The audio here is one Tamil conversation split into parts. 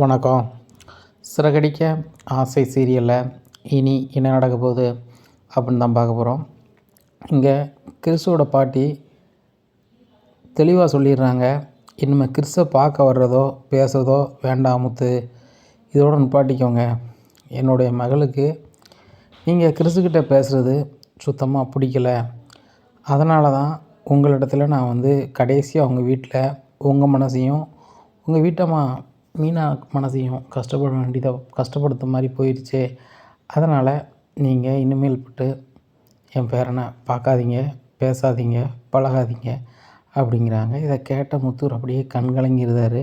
வணக்கம். சிறகடிக்க ஆசை சீரியலில் இனி என்ன நடக்க போகுது அப்படின்னு தான் பார்க்க போகிறோம் இங்கே கிறிஸோட பாட்டி தெளிவாக சொல்லிடுறாங்க இனிமேல் கிறிஸை பார்க்க வர்றதோ பேசுறதோ வேண்டாம் முத்து. இதோட நிப்பாட்டிக்கோங்க. என்னுடைய மகளுக்கு நீங்கள் கிறிஸுக்கிட்ட பேசுகிறது சுத்தமாக பிடிக்கல. அதனால தான் உங்களிடத்துல நான் வந்து கடைசியாக உங்கள் வீட்டில் உங்கள் மனசையும் உங்கள் வீட்டம்மா மீனா மனசையும் கஷ்டப்பட வேண்டியதாக கஷ்டப்படுத்த மாதிரி போயிடுச்சு. அதனால் நீங்கள் இனிமேல் பட்டு என் பேரனை பார்க்காதீங்க பேசாதீங்க பழகாதீங்க அப்படிங்கிறாங்க. இதை கேட்ட முத்தூர் அப்படியே கண் கலங்கிருந்தார்.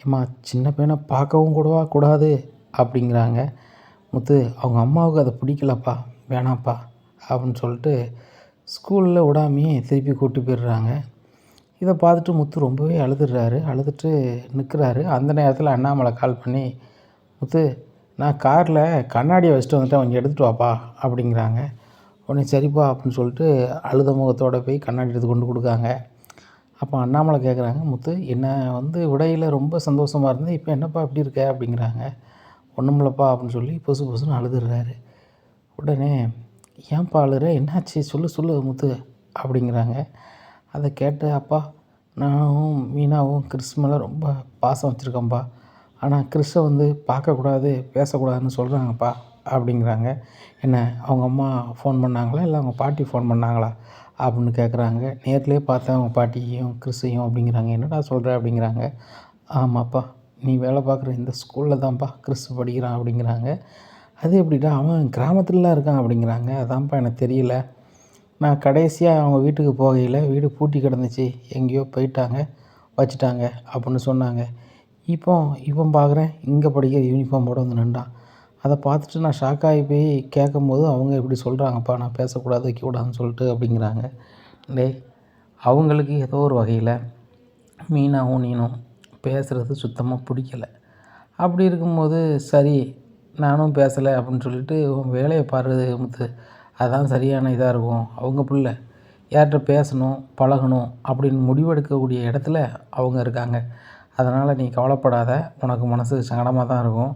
ஏம்மா சின்ன பையனை பார்க்கவும் கூடவா? கூடாது அப்படிங்கிறாங்க. முத்து அவங்க அம்மாவுக்கு அதை பிடிக்கலப்பா வேணாம்ப்பா அப்படின்னு சொல்லிட்டு ஸ்கூலில் விடாமையே திருப்பி கூட்டி போயிடுறாங்க. இதை பார்த்துட்டு முத்து ரொம்பவே அழுதுடுறாரு அழுதுட்டு நிற்கிறாரு அந்த நேரத்தில் அண்ணாமலை கால் பண்ணி முத்து நான் காரில் கண்ணாடியை வச்சுட்டு வந்துட்டேன் கொஞ்சம் எடுத்துகிட்டு வாப்பா அப்படிங்கிறாங்க. உடனே சரிப்பா அப்படின்னு சொல்லிட்டு அழுத முகத்தோடு போய் கண்ணாடி எடுத்து கொண்டு கொடுக்காங்க. அப்போ அண்ணாமலை கேட்குறாங்க முத்து என்னை வந்து விடையில் ரொம்ப சந்தோஷமாக இருந்து இப்போ என்னப்பா இப்படி இருக்க? அப்படிங்கிறாங்க. ஒன்றுமில்லப்பா அப்படின்னு சொல்லி பொசு பொசுன்னு அழுதுடுறாரு உடனே ஏன்ப்பா அழுற? என்னாச்சு? சொல்லு சொல்லு முத்து அப்படிங்கிறாங்க. அதை கேட்ட அப்பா நானும் மீனாவும் கிறிஸ் மேலே ரொம்ப பாசம் வச்சுருக்கேன்ப்பா ஆனால் கிறிஸை வந்து பார்க்கக்கூடாது பேசக்கூடாதுன்னு சொல்கிறாங்கப்பா அப்படிங்கிறாங்க. என்ன அவங்க அம்மா ஃபோன் பண்ணாங்களா? இல்லை அவங்க பாட்டி ஃபோன் பண்ணாங்களா? அப்படின்னு கேட்குறாங்க நேர்லேயே பார்த்தேன் அவங்க பாட்டியையும் கிறிஸையும் அப்படிங்கிறாங்க. என்னடா சொல்கிற அப்படிங்கிறாங்க. ஆமாப்பா நீ வேலை பார்க்குற இந்த ஸ்கூலில் தான்ப்பா கிறிஸ் படிக்கிறான் அப்படிங்கிறாங்க. அது எப்படிடா அவன் கிராமத்துலலாம் இருக்கான் அப்படிங்கிறாங்க. அதான்ப்பா எனக்கு தெரியல. நான் கடைசியாக அவங்க வீட்டுக்கு போகையில் வீடு பூட்டி கிடந்துச்சு. எங்கேயோ போயிட்டாங்க வச்சுட்டாங்க அப்படின்னு சொன்னாங்க. இப்போ இவன் பார்க்குறேன் இங்கே படிக்கிற யூனிஃபார்மோடு வந்து நின்றான். அதை பார்த்துட்டு நான் ஷாக் ஆகி போய் கேட்கும்போது அவங்க இப்படி சொல்கிறாங்கப்பா நான் பேசக்கூடாது வைக்கக்கூடாதுன்னு சொல்லிட்டு அப்படிங்கிறாங்க. டேய் அவங்களுக்கு ஏதோ ஒரு வகையில் மீனாகவும் நீனும் பேசுகிறது சுத்தமாக பிடிக்கல. அப்படி இருக்கும்போது சரி நானும் பேசலை அப்படின்னு சொல்லிட்டு உன் வேலையை பாரு முத்து அதுதான் சரியான இதாக இருக்கும். அவங்க பிள்ளை யார்கிட்ட பேசணும் பழகணும் அப்படின்னு முடிவெடுக்கக்கூடிய இடத்துல அவங்க இருக்காங்க. அதனால் நீ கவலைப்படாத. உனக்கு மனசு சங்கடமாக தான் இருக்கும்.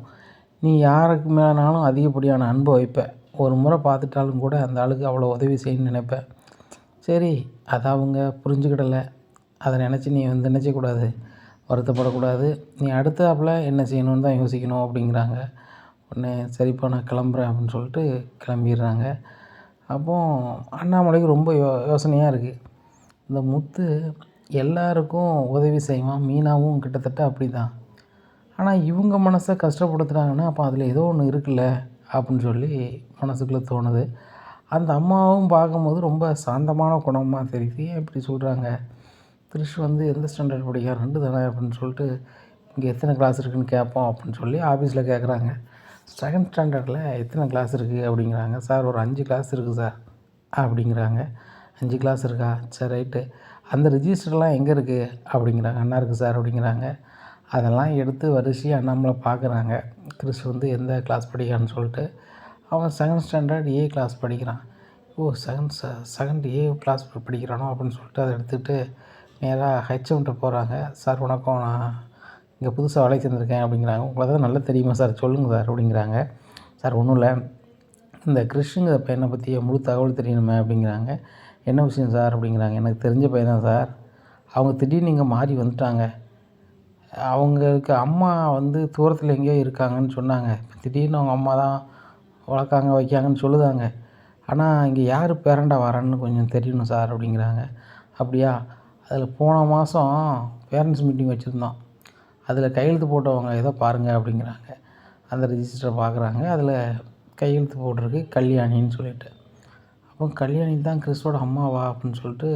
நீ யாருக்கு மேலேனாலும் அதிகப்படியான அன்பை வைப்ப. ஒரு முறை பார்த்துட்டாலும் கூட அந்த ஆளுக்கு அவ்வளோ உதவி செய்யணும்னு நினைப்பேன் சரி அதை அவங்க புரிஞ்சுக்கிடலை. அதை நினச்சி நீ வந்து நினச்சக்கூடாது வருத்தப்படக்கூடாது. நீ அடுத்தாப்பில் என்ன செய்யணும்னு தான் யோசிக்கணும் அப்படிங்கிறாங்க. உடனே சரிப்பா நான் கிளம்புறேன் அப்படின்னு சொல்லிட்டு கிளம்பிடுறாங்க. அப்போது அண்ணாமலைக்கு ரொம்ப யோ யோசனையாக இருக்குது இந்த முத்து எல்லாருக்கும் உதவி செய்வான் மீனாவும் கிட்டத்தட்ட அப்படி தான் ஆனால் இவங்க மனசை கஷ்டப்படுத்துகிறாங்கன்னா அப்போ அதில் ஏதோ ஒன்று இருக்குல்ல அப்படின்னு சொல்லி மனசுக்குள்ளே தோணுது. அந்த அம்மாவும் பார்க்கும்போது ரொம்ப சாந்தமான குணமாக தெரியுது. ஏன் இப்படி சொல்கிறாங்க த்ரிஷ் வந்து எந்த ஸ்டாண்டர்ட் படிக்கிறார்? ரெண்டு தானே அப்படின்னு சொல்லிட்டு இங்கே எத்தனை கிளாஸ் இருக்குதுன்னு கேட்போம் அப்படின்னு சொல்லி ஆஃபீஸில் கேட்குறாங்க செகண்ட் ஸ்டாண்டர்டில் எத்தனை கிளாஸ் இருக்குது அப்படிங்கிறாங்க. சார் ஒரு அஞ்சு கிளாஸ் இருக்குது சார். அப்படிங்கிறாங்க. அஞ்சு கிளாஸ் இருக்கா? சரி ரைட்டு அந்த ரிஜிஸ்டர்லாம் எங்கே இருக்குது அப்படிங்கிறாங்க. அண்ணா இருக்குது சார். அப்படிங்கிறாங்க. அதெல்லாம் எடுத்து வரிசையாக அண்ணாமலை பார்க்குறாங்க கிறிஸ் வந்து எந்த கிளாஸ் படிக்கிறான்னு சொல்லிட்டு அவன் செகண்ட் ஸ்டாண்டர்ட் ஏ கிளாஸ் படிக்கிறான். ஓ செகண்ட் ச செகண்ட் ஏ கிளாஸ் படிக்கிறானோ? அப்படின்னு சொல்லிட்டு அதை எடுத்துகிட்டு நேராக ஹெச்எம்கிட்ட போகிறாங்க சார் வணக்கம் நான் இங்கே புதுசாக வேலைக்கு சேர்ந்துருக்கேன் அப்படிங்கிறாங்க. உங்களை தான் நல்லா தெரியுமா சார்? சொல்லுங்கள் சார் அப்படிங்கிறாங்க. சார் ஒன்றும் இல்லை. இந்த கிறிஷுங்கிற பையனை பற்றி முழு தகவல் தெரியணுமே அப்படிங்கிறாங்க. என்ன விஷயம் சார் அப்படிங்கிறாங்க. எனக்கு தெரிஞ்ச பையன் தான் சார். அவங்க திடீர்னு இங்கே மாறி வந்துட்டாங்க. அவங்களுக்கு அம்மா வந்து தூரத்தில் எங்கேயோ இருக்காங்கன்னு சொன்னாங்க. திடீர்னு அவங்க அம்மா தான் வளர்க்காங்க வைக்காங்கன்னு சொல்லுதாங்க. ஆனால் இங்கே யார் பேரண்டாக வரேன்னு கொஞ்சம் தெரியணும் சார் அப்படிங்கிறாங்க. அப்படியா? அதில் போன மாதம் பேரண்ட்ஸ் மீட்டிங் வச்சுருந்தோம். அதில் கையெழுத்து போட்டவங்க ஏதோ பாருங்கள் அப்படிங்கிறாங்க. அந்த ரிஜிஸ்டரை பார்க்குறாங்க. அதில் கையெழுத்து போட்டிருக்கு கல்யாணின்னு சொல்லிட்டு. அப்போ கல்யாணி தான் கிறிஸ்டோட அம்மாவா அப்படின்னு சொல்லிட்டு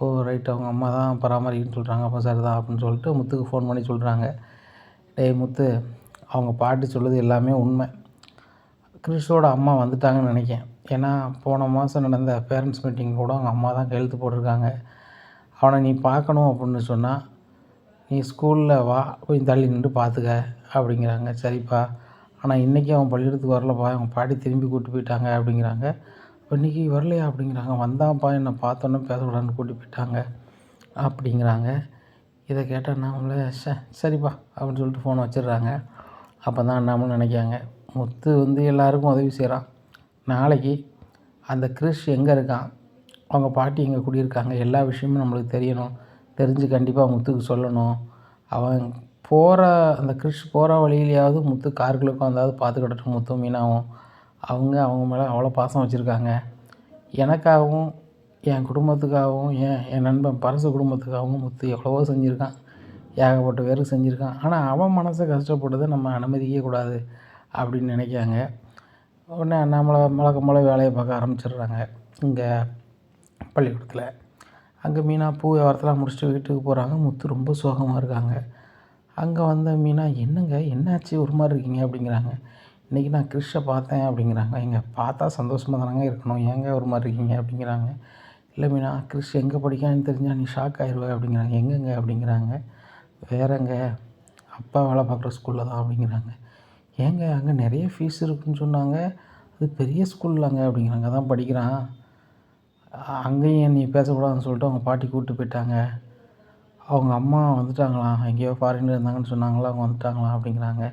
ஓ ரைட் அவங்க அம்மா தான் பராமரிக்கன்னு சொல்கிறாங்க அப்போ சார் தான் அப்படின்னு சொல்லிட்டு முத்துக்கு ஃபோன் பண்ணி சொல்கிறாங்க டேய் முத்து அவங்க பாட்டி சொல்லுது எல்லாமே உண்மை. கிறிஸ்டோட அம்மா வந்துட்டாங்கன்னு நினைக்கேன் ஏன்னா போன மாதம் நடந்த பேரண்ட்ஸ் மீட்டிங் கூட அவங்க அம்மா தான் கையெழுத்து போட்டிருக்காங்க. அவனை நீ பார்க்கணும் அப்படின்னு சொன்னால் நீ ஸ்கூலில் வா கொஞ்சம் தள்ளி நின்று பார்த்துக்க அப்படிங்கிறாங்க. சரிப்பா. ஆனால் இன்றைக்கி அவன் பள்ளிக்கூடத்துக்கு வரலப்பா. அவன் பாட்டி திரும்பி கூட்டி போயிட்டாங்க அப்படிங்கிறாங்க. இன்றைக்கி வரலையா? அப்படிங்கிறாங்க. வந்தான்ப்பா. என்னை பார்த்தோன்னே பேசக்கூடாதுன்னு கூட்டி போயிட்டாங்க அப்படிங்கிறாங்க. இதை கேட்டால் அண்ணாமலை ச சரிப்பா அப்படின்னு சொல்லிட்டு ஃபோனை வச்சிடுறாங்க. அப்போ தான் அண்ணாமலை நினைக்காங்க முத்து வந்து எல்லாருக்கும் உதவி செய்கிறான் நாளைக்கு அந்த கிறிஷ் எங்கே இருக்கான்? அவங்க பாட்டி எங்கே குடியிருக்காங்க? எல்லா விஷயமும் நம்மளுக்கு தெரியணும். தெரிஞ்சு கண்டிப்பாக முத்துக்கு சொல்லணும். அவன் போகிற அந்த கிறிஷ் போகிற வழியிலையாவது முத்து காருக்குள்ள உட்காந்தாவது பார்த்துக்கிட்டு முத்தும் மீனாவும். அவங்க அவங்க மேலே அவ்வளோ பாசம் வச்சுருக்காங்க. எனக்காகவும் என் குடும்பத்துக்காகவும் என் என் நண்பன் பரசு குடும்பத்துக்காகவும் முத்து எவ்வளவோ செஞ்சுருக்கான். ஏகப்பட்ட பேருக்கு செஞ்சுருக்கான். ஆனால் அவன் மனசை கஷ்டப்பட்டதை நம்ம அனுமதிக்கவே கூடாது அப்படின்னு நினைக்காங்க உடனே அண்ணாமலை வழக்கம் போல் வேலையை பார்க்க ஆரம்பிச்சிடுறாங்க. இங்கே பள்ளிக்கூடத்தில். அங்கே மீனா பூ வியாபாரத்தெல்லாம் முடிச்சுட்டு வீட்டுக்கு போகிறாங்க முத்து ரொம்ப சோகமாக இருக்காங்க. அங்கே வந்த மீனா என்னங்க என்னாச்சு? ஒரு மாதிரி இருக்கீங்க? அப்படிங்கிறாங்க. இன்றைக்கி நான் கிறிஷை பார்த்தேன் அப்படிங்கிறாங்க. எங்கள் பார்த்தா சந்தோஷமாக தானங்க இருக்கணும். ஏங்க ஒரு மாதிரி இருக்கீங்க? அப்படிங்கிறாங்க. இல்லை மீனா கிறிஷ் எங்கே படிக்கான்னு தெரிஞ்சால் நீ ஷாக் ஆயிடுவே அப்படிங்கிறாங்க. எங்கெங்க? அப்படிங்கிறாங்க. வேறங்க அப்பா வேலை பார்க்குற ஸ்கூலில் தான் அப்படிங்கிறாங்க. ஏங்க அங்கே நிறைய ஃபீஸ் இருக்குன்னு சொன்னாங்க. அது பெரிய ஸ்கூல்லாங்க அப்படிங்கிறாங்க. தான் படிக்கிறான். அங்கேயும் நீ பேசக்கூடாதுன்னு சொல்லிட்டு அவங்க பாட்டி கூப்பிட்டு போயிட்டாங்க. அவங்க அம்மா வந்துட்டாங்களாம். எங்கேயோ ஃபாரினில் இருந்தாங்கன்னு சொன்னாங்களா? அவங்க வந்துட்டாங்களாம் அப்படிங்கிறாங்க.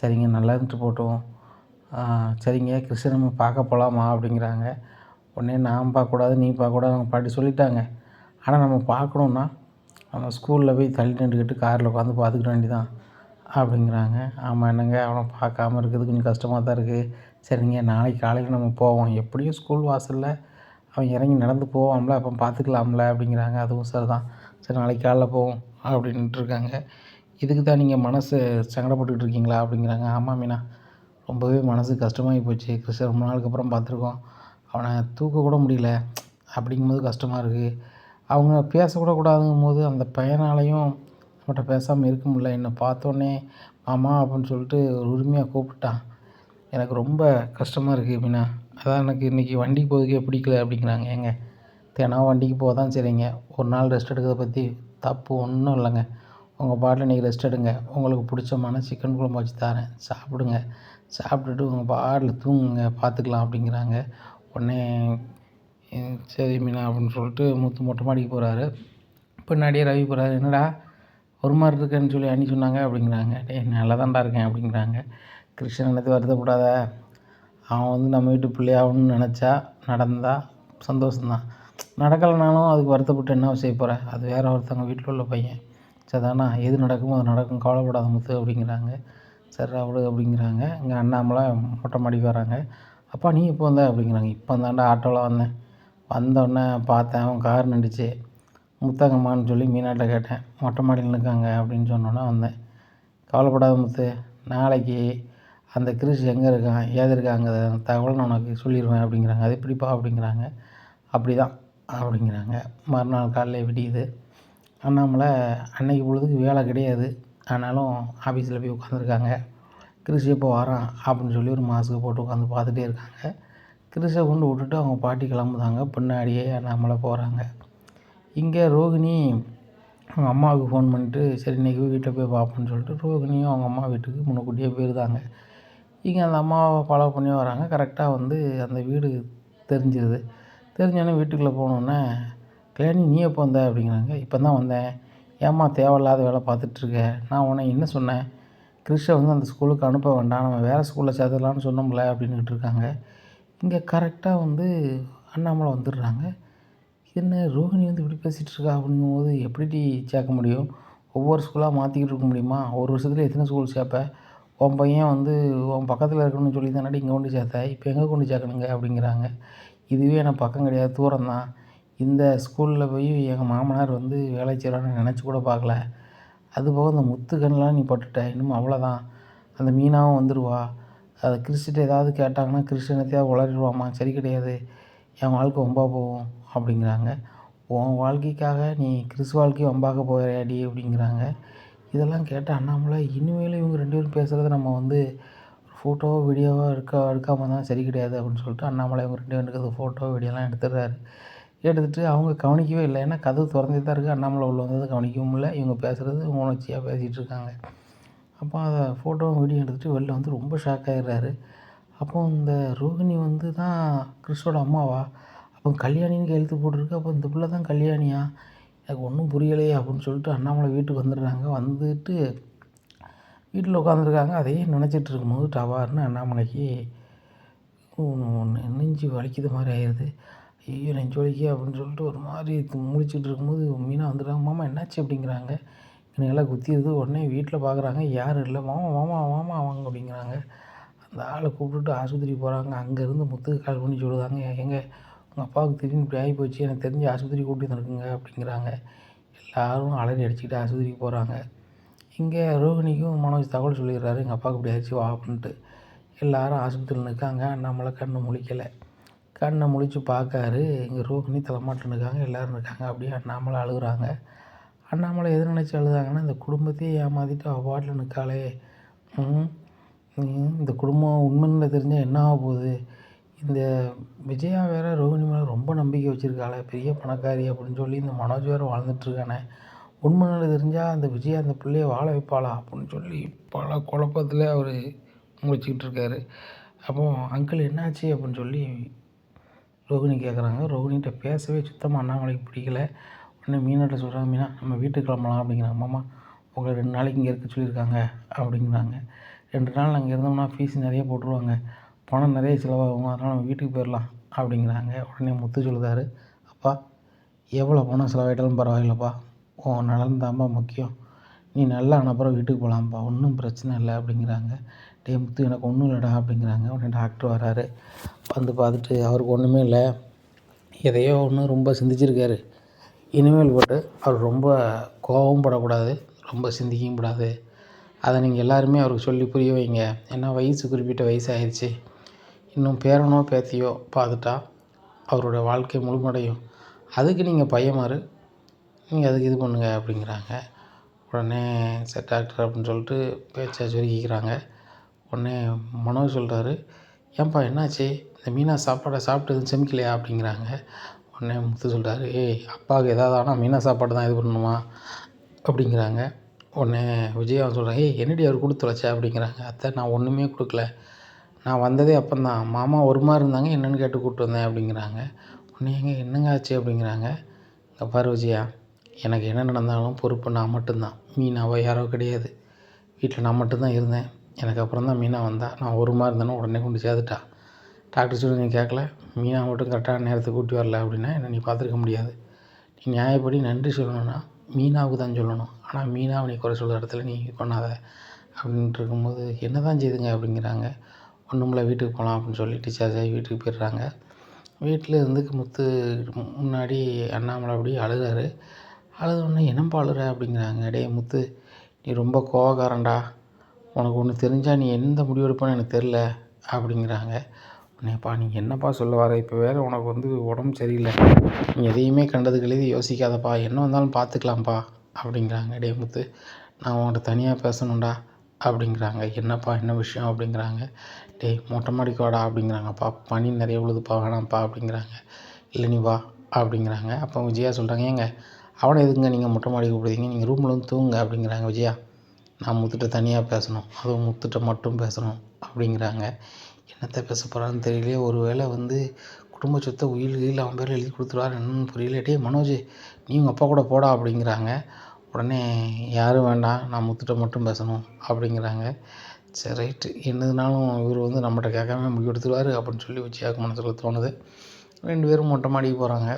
சரிங்க நல்லா இருந்துட்டு போகட்டும். சரிங்க கிருஷ்ணனை பார்க்க போகலாமா அப்படிங்கிறாங்க. உடனே நான் பார்க்கக்கூடாது நீ பார்க்கக்கூடாது அவங்க பாட்டி சொல்லிட்டாங்க. ஆனால் நம்ம பார்க்கணுன்னா நம்ம ஸ்கூலில் போய் தள்ளி நின்றுக்கிட்டு காரில் உட்காந்து பார்த்துக்கிட வேண்டிதான் அப்படிங்கிறாங்க. ஆமாம் என்னங்க? அவனை பார்க்காம இருக்கிறது கொஞ்சம் கஷ்டமாக தான் இருக்குது சரிங்க நாளைக்கு காலையில் நம்ம போவோம். எப்படியும் ஸ்கூல் வாசலில் அவன் இறங்கி நடந்து போவான்ல அப்போ பார்த்துக்கலாம்ல அப்படிங்கிறாங்க. அதுவும் சரி தான் சரி நாளைக்கு காலைல போவோம் அப்படின்ட்டு இருக்காங்க இதுக்கு தான் நீங்கள் மனசு சங்கடப்பட்டுக்கிட்டு இருக்கீங்களா அப்படிங்கிறாங்க. ஆமாம் மீனா. ரொம்பவே மனசு கஷ்டமாகி போச்சு. கிறிஸ்ட ரொம்ப நாளுக்கு அப்புறம் பார்த்துருக்கோம் அவனை தூக்க கூட முடியல. அப்படிங்கும்போது கஷ்டமாக இருக்குது அவங்க பேசக்கூட கூடாதுங்கும் போது அந்த பையனாலையும் அவன்கிட்ட பேசாமல் இருக்க முடியல. என்னை பார்த்தோன்னே மாமா அப்படின்னு சொல்லிட்டு ஒரு உரிமையாக கூப்பிட்டான். எனக்கு ரொம்ப கஷ்டமாக இருக்குது மீனா. அதான் எனக்கு இன்றைக்கி வண்டிக்கு போகிறதுக்கே பிடிக்கல அப்படிங்கிறாங்க. ஏங்க தினம் வண்டிக்கு போக தான் சரிங்க ஒரு நாள் ரெஸ்ட் எடுக்கிறத பற்றி தப்பு ஒன்றும் இல்லைங்க. உங்கள் பாட்டில் இன்றைக்கி ரெஸ்ட் எடுங்க. உங்களுக்கு பிடிச்சமான சிக்கன் குழம்பு வச்சு தரேன். சாப்பிடுங்க. சாப்பிட்டுட்டு உங்கள் பாட்டில் தூங்குங்க. பார்த்துக்கலாம் அப்படிங்கிறாங்க. உடனே சரி மீனா அப்படின்னு சொல்லிட்டு முத்து மொட்டை மாடிக்கு போகிறாரு பின்னாடியே ரவி போகிறாரு என்னடா ஒரு மாதிரி இருக்கேன்னு சொல்லி அண்ணி சொன்னாங்க அப்படிங்கிறாங்க. டேய் நல்லா தான்டா இருக்கேன் அப்படிங்கிறாங்க. கிருஷ்ணன் நினைத்து வருத்தப்படாத. அவன் வந்து நம்ம வீட்டு பிள்ளையாகணும்னு நினச்சா நடந்தால் சந்தோஷந்தான் நடக்கலைனாலும் அதுக்கு வருத்தப்பட்டு என்ன செய்ய போகிறேன் அது வேறு ஒருத்தவங்க வீட்டில் உள்ள பையன். சரிதானா எது நடக்குமோ அது நடக்கும். கவலைப்படாத முத்து அப்படிங்கிறாங்க. சரி அவடு அப்படிங்கிறாங்க. இங்கே அண்ணாமலாம் மொட்டை மாடிக்கு வராங்க. அப்பா நீ இப்போ வந்த? அப்படிங்கிறாங்க. இப்போ வந்தாண்டா ஆட்டோவில் வந்தேன். வந்தோடனே பார்த்தேன் அவன் கார் நின்றுச்சு. முத்தங்கம்மான்னு சொல்லி மீனாட்ட கேட்டேன். மொட்டை மாடியில் நிற்காங்க அப்படின்னு சொன்னோன்னே வந்தேன். கவலைப்படாத முத்து நாளைக்கு அந்த கிறிஸ் எங்கே இருக்கான் ஏது இருக்காங்க தகவலை நான் உனக்கு சொல்லிடுவேன் அப்படிங்கிறாங்க. அது எப்படிப்பா அப்படிங்கிறாங்க. அப்படி தான் அப்படிங்கிறாங்க. மறுநாள் காலையில் விடியுது. அண்ணாமலை அன்னைக்கு பொழுதுக்கு வேலை கிடையாது. ஆனாலும் ஆஃபீஸில் போய் உட்காந்துருக்காங்க. கிறிஸ் எப்போ வரான் அப்படின்னு சொல்லி ஒரு மாஸ்க்கு போட்டு உட்காந்து பார்த்துட்டே இருக்காங்க. கிறிஸை கொண்டு விட்டுட்டு அவங்க பாட்டி கிளம்புதாங்க. பின்னாடியே அண்ணாமலை போகிறாங்க இங்கே ரோகிணி அவங்க அம்மாவுக்கு ஃபோன் பண்ணிட்டு சரி இன்றைக்கி வீட்டில் போய் பார்ப்போன்னு சொல்லிட்டு ரோகிணியும் அவங்க அம்மா வீட்டுக்கு முன்னக்கூட்டியே போயிருந்தாங்க. இங்கே அந்த அம்மாவை ஃபாலோ பண்ணி வராங்க. கரெக்டாக வந்து அந்த வீடு தெரிஞ்சிருது தெரிஞ்சோடனே வீட்டுக்குள்ளே போனோடனே கல்யாணி நீ எப்போ வந்த? அப்படிங்கிறாங்க. இப்போ தான் வந்தேன். ஏம்மா தேவையில்லாத வேலை பார்த்துட்ருக்க? நான் உன்னை என்ன சொன்னேன்? கிறிஷை வந்து அந்த ஸ்கூலுக்கு அனுப்ப வேண்டாம். நம்ம வேறு ஸ்கூலில் சேர்த்துடலான்னு சொன்னோம்ல அப்படின்னுட்டு இருக்காங்க. இங்கே கரெக்டாக வந்து அண்ணாமலை வந்துடுறாங்க. என்ன ரோஹிணி வந்து இப்படி பேசிகிட்டு இருக்கா? அப்படிங்கும்போது எப்படி சேர்க்க முடியும்? ஒவ்வொரு ஸ்கூலாக மாற்றிக்கிட்டு இருக்க முடியுமா? ஒரு வருஷத்தில் எத்தனை ஸ்கூல் சேர்ப்ப? உன் பையன் வந்து உன் பக்கத்தில் இருக்கணும்னு சொல்லி தானடி இங்கே கொண்டு சேர்த்த? இப்போ எங்கே கொண்டு சேர்க்கணுங்க? அப்படிங்கிறாங்க. இதுவே எனக்கு பக்கம் கிடையாது தூரம் தான். இந்த ஸ்கூலில் போய் எங்கள் மாமனார் வந்து வேலை செய்கிறான்னு நினச்சி கூட பார்க்கல. அதுபோக இந்த முத்துக்கண்லாம் நீ பட்டுட்ட. இன்னும் அவ்வளோதான் அந்த மீனாவும் வந்துடுவா அதை கிறிஸ்டிட்ட ஏதாவது கேட்டாங்கன்னா கிறிஸ்டினத்தையாக உளறிடுவாம்மா சரி கிடையாது. என் வாழ்க்கை வம்பா போகும் அப்படிங்கிறாங்க. உன் வாழ்க்கைக்காக நீ கிறிஸ் வாழ்க்கையை ஒம்பாக போகிறியாடி? அப்படிங்கிறாங்க. இதெல்லாம் கேட்ட அண்ணாமலை இனிமேலும் இவங்க ரெண்டு பேரும் பேசுகிறத நம்ம வந்து ஃபோட்டோவோ வீடியோவோ எடுக்க எடுக்காமல் தான் சரி கிடையாது அப்படின்னு சொல்லிட்டு அண்ணாமலை இவங்க ரெண்டு பேரும் எடுக்கிறது ஃபோட்டோ வீடியோலாம் எடுத்துடுறாரு. எடுத்துகிட்டு அவங்க கவனிக்கவே இல்லை. ஏன்னா கதவு திறந்தே தான் இருக்குது அண்ணாமலை உள்ள வந்தது கவனிக்கவும் இல்லை. இவங்க பேசுகிறது உணர்ச்சியாக பேசிகிட்டு இருக்காங்க. அப்போ அதை ஃபோட்டோவும் வீடியோ எடுத்துகிட்டு வெளில வந்து ரொம்ப ஷாக் ஆகிடுறாரு அப்போ இந்த ரோகிணி வந்து தான் கிறிஸ்டோட அம்மாவா? அப்போ கல்யாணின்னு எழுத்து போட்டிருக்கு. அப்போ இந்த பிள்ளை தான் கல்யாணியா? எனக்கு ஒன்றும் புரியலையே அப்படின்னு சொல்லிட்டு அண்ணாமலை வீட்டுக்கு வந்துடுறாங்க. வந்துட்டு வீட்டில் உட்காந்துருக்காங்க. அதையே நினச்சிட்டு இருக்கும்போது டவார்னு அண்ணாமலைக்கு ஒன்று நெஞ்சு வலிக்குது மாதிரி ஆயிடுது. ஐயோ நெஞ்சு வலிக்கு அப்படின்னு சொல்லிட்டு ஒரு மாதிரி முடிச்சுட்டு இருக்கும்போது மீனாக வந்துடுறாங்க. மாமா என்னாச்சு? அப்படிங்கிறாங்க. எனக்கெல்லாம் குத்திடுது. உடனே வீட்டில் பார்க்குறாங்க. யாரும் இல்லை. மாமா மாமா மாமா வாங்க அப்படிங்கிறாங்க. அந்த ஆளை கூப்பிட்டுட்டு ஆஸ்பத்திரி போகிறாங்க அங்கேருந்து முத்துக்கு கால் பண்ணி சொல்லுதாங்க. எங்கள் அப்பாவுக்கு திடீர்னு இப்படி ஆகி போச்சு எனக்கு தெரிஞ்சு ஆஸ்பத்திரி கூட்டி வந்துருக்குங்க அப்படிங்கிறாங்க. எல்லோரும் அலறி அடிச்சுக்கிட்டு ஆஸ்பத்திரிக்கு போகிறாங்க இங்கே ரோகிணிக்கும் மனோஜ் தகவல் சொல்லிடுறாரு. எங்கள் அப்பாவுக்கு இப்படி ஆயிடுச்சு வா அப்படின்ட்டு எல்லாரும் ஆஸ்பத்திரியில் நிற்காங்க நம்மளை கண்ணை முழிக்கலை. கண்ணை முழிச்சு பார்க்காரு இங்கே ரோகிணி தலைமாட்டில் இருக்காங்க எல்லோரும் இருக்காங்க அப்படியே அண்ணாமலை அழுகுறாங்க. அண்ணாமலை எது நினச்சி அழுதாங்கன்னா இந்த குடும்பத்தையே ஏமாற்றிட்டு அவார்டில் நிற்காளே இந்த குடும்பம் உண்மைன்னு தெரிஞ்சால் என்ன ஆக போகுது? இந்த விஜயா வேறு ரோகிணி மேலே ரொம்ப நம்பிக்கை வச்சுருக்காளே பெரிய பணக்காரி அப்படின்னு சொல்லி இந்த மனோஜ் வேறு வாழ்ந்துட்டுருக்கானே உண்மைன்னு தெரிஞ்சால் அந்த விஜயா அந்த பிள்ளைய வாழ வைப்பாளா அப்படின்னு சொல்லி பல குழப்பத்தில் அவர் முழிச்சிக்கிட்டு இருக்காரு. அப்போ அங்கிள் என்னாச்சு அப்படின்னு சொல்லி ரோகிணி கேட்குறாங்க ரோகிணிகிட்ட பேசவே சுத்தமாக அண்ணாமலைக்கு பிடிக்கல. உடனே மீனாட்ட சொல்கிறாங்க மீனா நம்ம வீட்டுக்கு கிளம்பலாம் அப்படிங்கிறாங்க. மாமா உங்களை ரெண்டு நாளைக்கு இங்கே இருக்க சொல்லியிருக்காங்க அப்படிங்கிறாங்க. ரெண்டு நாள் அங்கே இருந்தோம்னா ஃபீஸ் நிறைய போட்டுருவாங்க. பணம் நிறைய செலவாகும் அதனால் நம்ம வீட்டுக்கு போயிடலாம் அப்படிங்கிறாங்க. உடனே முத்து சொல்லுதாரு அப்பா எவ்வளோ பணம் செலவாயிட்டாலும் பரவாயில்லப்பா. உன் நலன் தான்ப்பா முக்கியம். நீ நல்லா அனுப்புறம் வீட்டுக்கு போகலாம்ப்பா ஒன்றும் பிரச்சனை இல்லை அப்படிங்கிறாங்க. டே முத்து எனக்கு ஒன்றும் இல்லைடா அப்படிங்கிறாங்க. உடனே டாக்டர் வராரு வந்து பார்த்துட்டு அவருக்கு ஒன்றுமே இல்லை. எதையோ ஒன்று ரொம்ப சிந்திச்சிருக்காரு. இனிமேல் போட்டு அவர் ரொம்ப கோபம் படக்கூடாது. ரொம்ப சிந்திக்கவும் கூடாது. அதை நீங்கள் எல்லாருமே அவருக்கு சொல்லி புரிய வைங்க. ஏன்னா வயசு குறிப்பிட்ட வயசு ஆயிடுச்சு இன்னும் பேரனோ பேத்தியோ பார்த்துட்டா அவரோட வாழ்க்கை முழுமடையும். அதுக்கு நீங்கள் பையமாறு நீங்கள் அதுக்கு இது பண்ணுங்க அப்படிங்கிறாங்க. உடனே சரி டாக்டர் அப்படின்னு சொல்லிட்டு பேச்சை சுருக்கிக்கிறாங்க. உடனே மனோஜ் சொல்கிறாரு ஏன்பா என்னாச்சு? இந்த மீனா சாப்பாடை சாப்பிட்டு எதுவும் செமிக்கலையா? அப்படிங்கிறாங்க. உடனே முத்து சொல்கிறாரு ஏய் அப்பாவுக்கு ஏதாவது ஆனால் மீனா சாப்பாடு தான் இது பண்ணணுமா? அப்படிங்கிறாங்க. உடனே விஜயா சொல்கிறாங்க ஏய் என்னடி அவர் கொடுத்து அப்படிங்கிறாங்க. அத்தை நான் ஒன்றுமே கொடுக்கல. நான் வந்ததே அப்போந்தான். மாமா ஒரு மாதிரி இருந்தாங்க என்னென்னு கேட்டு கூப்பிட்டு வந்தேன் அப்படிங்கிறாங்க. உடனே ஏங்க என்னங்க ஆச்சு அப்படிங்கிறாங்க. இங்கே பாரு விஜயா எனக்கு என்ன நடந்தாலும் பொறுப்பு நான் மட்டும்தான். மீனாவோ யாரோ கிடையாது. வீட்டில் நான் மட்டும்தான் இருந்தேன். எனக்கு அப்புறம் தான் மீனா வந்தா. நான் ஒரு மாதிரி இருந்தேன்னா உடனே கொண்டு சேர்த்துட்டா. டாக்டர் சொல்லி நீ கேட்கல மீனா மட்டும் கரெக்டான நேரத்துக்கு கூட்டி வரல அப்படின்னா என்னை நீ பார்த்துருக்க முடியாது. நீ நியாயப்படி நன்றி சொல்லணும்னா மீனாவுக்கு தான் சொல்லணும். ஆனால் மீனாவை நீ குறை சொல்கிற இடத்துல நீ இது பண்ணாத. அப்படின்ட்டு இருக்கும்போது என்ன தான் செய்துங்க அப்படிங்கிறாங்க. ஒன்றுமில்ல வீட்டுக்கு போகலாம் அப்படின்னு சொல்லி டிஸ்சார்ஜ் ஆகி வீட்டுக்கு போயிடுறாங்க. வீட்டில் இருந்து முத்து முன்னாடி அண்ணாமலை அப்படியே அழுகிறாரு. அழுத உடனே என்னப்பா அழுகிற அப்படிங்கிறாங்க. டேய் முத்து நீ ரொம்ப கோவக்காரன்டா. உனக்கு ஒன்று தெரிஞ்சால் நீ எந்த முடிவு எனக்கு தெரில அப்படிங்கிறாங்க. உடனேப்பா நீ என்னப்பா சொல்ல வர? இப்போ வேறு உனக்கு வந்து உடம்பு சரியில்லை. நீ எதையுமே கண்டதுக்கு எழுதி யோசிக்காதப்பா. என்ன வந்தாலும் பார்த்துக்கலாம்ப்பா அப்படிங்கிறாங்க. டேய் முத்து நான் உன்கிட்ட தனியாக பேசணும்டா. அப்படிங்கிறாங்க. என்னப்பா என்ன விஷயம் அப்படிங்கிறாங்க. டேய் மொட்டை மாடிக்கு வாடா அப்படிங்கிறாங்கப்பா. பனி நிறைய விழுதுப்பா வேணாம்ப்பா அப்படிங்கிறாங்க. இல்லை நீ வா அப்படிங்கிறாங்க. அப்போ விஜயா சொல்கிறாங்க ஏங்க அவனை எதுங்க நீங்கள் மொட்டை மாடி கூப்பிடுறீங்க நீங்கள் ரூமில் வந்து தூங்குங்க அப்படிங்கிறாங்க விஜயா. நான் முத்துட்ட தனியாக பேசணும். அதுவும் முத்துட்ட மட்டும் பேசணும் அப்படிங்கிறாங்க. என்னத்தை பேச போகிறான்னு தெரியலையே. ஒரு வேளை வந்து குடும்ப சொத்தை உயில் கீழ் அவன் பேரில் எழுதி கொடுத்துருவாரு என்னன்னு புரியல. டேய் மனோஜ் நீ உங்கள் அப்பா கூட போடா அப்படிங்கிறாங்க. உடனே யாரும் வேண்டாம் நான் முத்துட்ட மட்டும் பேசணும் அப்படிங்கிறாங்க. சரி ரைட்டு. என்னதுனாலும் இவர் வந்து நம்மகிட்ட கேட்காம முடிவு எடுத்துருவார் அப்படின்னு சொல்லி விஜயாவுக்கு மனசில் தோணுது. ரெண்டு பேரும் மொட்டை மாடிக்கு போகிறாங்க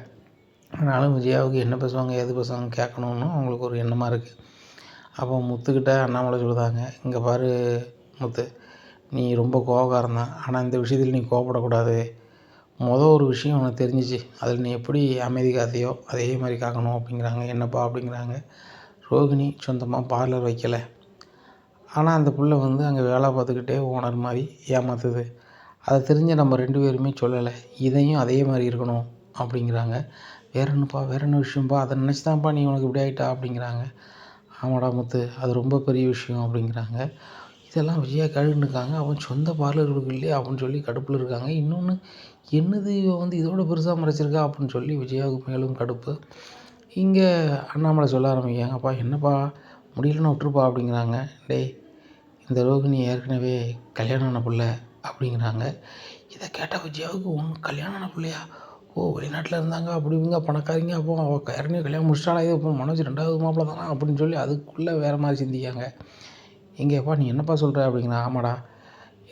ஆனாலும் விஜயாவுக்கு என்ன பேசுவாங்க எது பேசுவாங்க கேட்கணுன்னு அவங்களுக்கு ஒரு எண்ணமாக இருக்குது அப்போ முத்துக்கிட்ட அண்ணாமலை சொல்லுதாங்க இங்கே பாரு முத்து நீ ரொம்ப கோபக்காரன் தான். ஆனால் இந்த விஷயத்தில் நீ கோவப்படக்கூடாது. மொதல் ஒரு விஷயம் உனக்கு தெரிஞ்சிச்சு. அதில் நீ எப்படி அமைதி காத்தையோ அதே மாதிரி காக்கணும் அப்படிங்கிறாங்க. என்னப்பா? அப்படிங்கிறாங்க. ரோகிணி சொந்தமாக பார்லர் வைக்கலை. ஆனால் அந்த புள்ள வந்து அங்கே வேலை பார்த்துக்கிட்டே ஓனர் மாதிரி ஏமாத்துது. அதை தெரிஞ்ச நம்ம ரெண்டு பேருமே சொல்லலை. இதையும் அதே மாதிரி இருக்கணும் அப்படிங்கிறாங்க. வேற என்னப்பா வேற என்ன விஷயம்ப்பா? அதை நினச்சி தான்ப்பா நீ உனக்கு இப்படி ஆகிட்டா அப்படிங்கிறாங்க. ஆமாடா முத்து அது ரொம்ப பெரிய விஷயம் அப்படிங்கிறாங்க. இதெல்லாம் விஜயா கழுன்னு இருக்காங்க அவன் சொந்த பார்லர் இல்லையே இல்லையா அப்படின்னு சொல்லி கடுப்பில் இருக்காங்க. இன்னொன்று என்னது இவன் வந்து இதோட பெருசாக மறைச்சிருக்கா? அப்படின்னு சொல்லி விஜயாவுக்கு மேலும் கடுப்பு. இங்கே அண்ணாமலை சொல்ல ஆரம்பிக்காங்க அப்பா என்னப்பா முடியலன்னா விட்டுருப்பா அப்படிங்கிறாங்க. டேய் இந்த ரோகிணி ஏற்கனவே கல்யாணம் ஆன பிள்ளை அப்படிங்கிறாங்க. இதை கேட்ட விஜயாவுக்கு ஒன்று கல்யாணம் ஆன பிள்ளையா? ஓ வெளிநாட்டில் இருந்தாங்க அப்படி இவங்க பணக்காரிங்க அப்போ அவள் ஏற்கனவே கல்யாணம் முடிச்சிட்டாளா இது இப்போ மனோஜ் ரெண்டாவது மாப்பிள்ள தானா? அப்படின்னு சொல்லி அதுக்குள்ளே வேறு மாதிரி சிந்திக்காங்க எங்கேப்பா நீ என்னப்பா சொல்கிற அப்படிங்கிறா ஆமாடா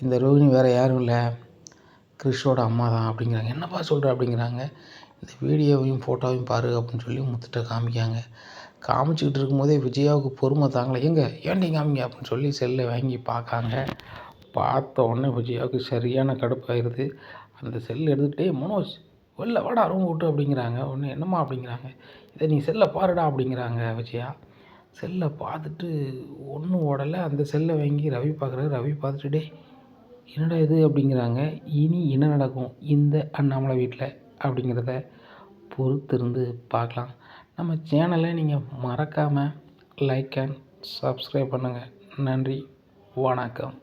இந்த ரோகிணி வேறு யாரும் இல்லை கிறிஷோட அம்மா தான் அப்படிங்கிறாங்க. என்னப்பா சொல்கிற அப்படிங்கிறாங்க. இந்த வீடியோவையும் ஃபோட்டோவையும் பாரு அப்படின்னு சொல்லி முத்துட்ட காமிக்காங்க காமிச்சிக்கிட்டு இருக்கும்போதே விஜயாவுக்கு பொறுமை தாங்கலை. எங்க? ஏன்டி காமிங்க? அப்படின்னு சொல்லி செல்லை வாங்கி பார்க்காங்க. பார்த்த உடனே விஜயாவுக்கு சரியான கடுப்பாயிருது. அந்த செல் எடுத்துகிட்டே மனோஜ் வெளில வாடா ரூம் விட்டு அப்படிங்கிறாங்க. ஒன்று என்னம்மா? அப்படிங்கிறாங்க. இதை நீ செல்லை பாருடா அப்படிங்கிறாங்க விஜயா. செல்லை பார்த்துட்டு ஒன்றும் ஓடலை. அந்த செல்லை வாங்கி ரவி பார்க்குறாரு. ரவி பார்த்துட்டு டே என்னடா இது? அப்படிங்கிறாங்க. இனி என்ன நடக்கும்? இந்த அண்ணாமலை வீட்டில். அப்படிங்கிறத பொறுத்திருந்து பார்க்கலாம். நம்ம சேனலை நீங்கள் மறக்காமல் லைக் அண்ட் சப்ஸ்கிரைப் பண்ணுங்கள் நன்றி. வணக்கம்.